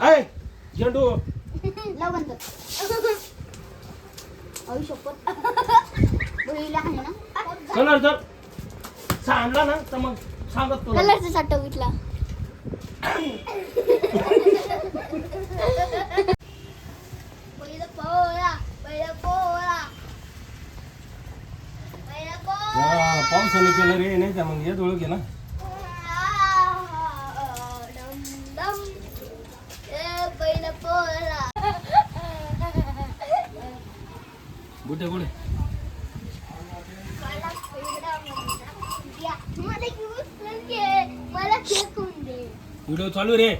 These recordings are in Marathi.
ऐ झेंडू. कलर जर सांगला ना तर मग सांगत तुला. कलरचा विकला हा, पावसाने केलं रे नाही तर मग डोळं घे ना. गुटे गुडे मला खेकून दे व्हिडिओ चालू रे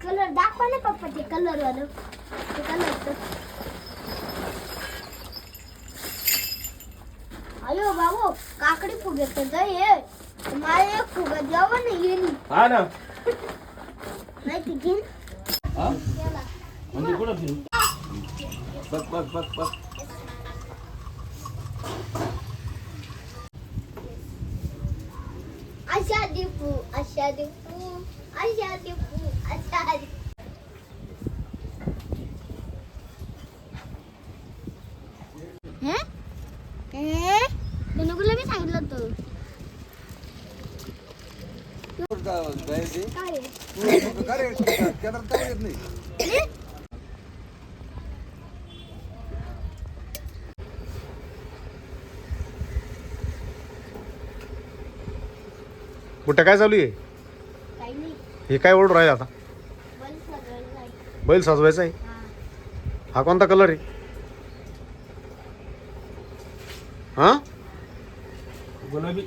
कलर दाखवा ना पप्पा ते कलर वालं ते कलर अयो बाबू काकडी फुगे तर ये मला एक फुगा द्यावा ना येईल हा ना. नाही ती घेईन. हा? म्हणजे कुठं फिरू? बघ बघ बघ बघ अशा दिपू अशा दिपू अशा दिपू अशा दिपू गुला मी सांगितलं होतं काय रे? कुठं काय चालू आहे? हे काय ओढ राहील आता? बैल सजवायचा आहे? हा कोणता कलर आहे? हा? गुलाबी.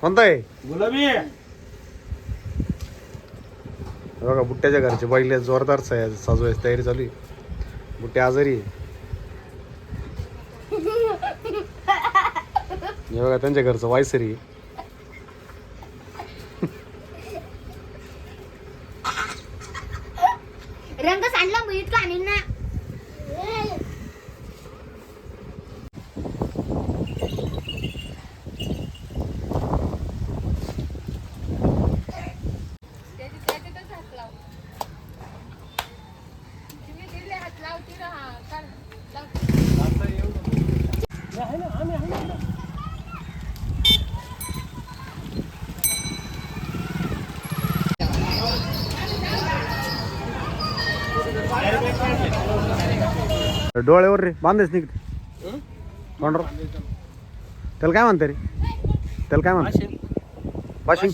कोणता आहे? गुलाबी. हे बघा बुट्ट्याच्या घरचे बैल जोरदार स- सजवायची तयारी चालू आहे. बुट्टे आजारी आहे. हे बघा त्यांच्या घरचं वायसरी आहे. रंग सांडला मी इतका आणीन ना. डोळ्यावर रे बांधेच निघते तोंडर त्याला काय म्हणते रे? त्याला काय म्हणते? वाशिंग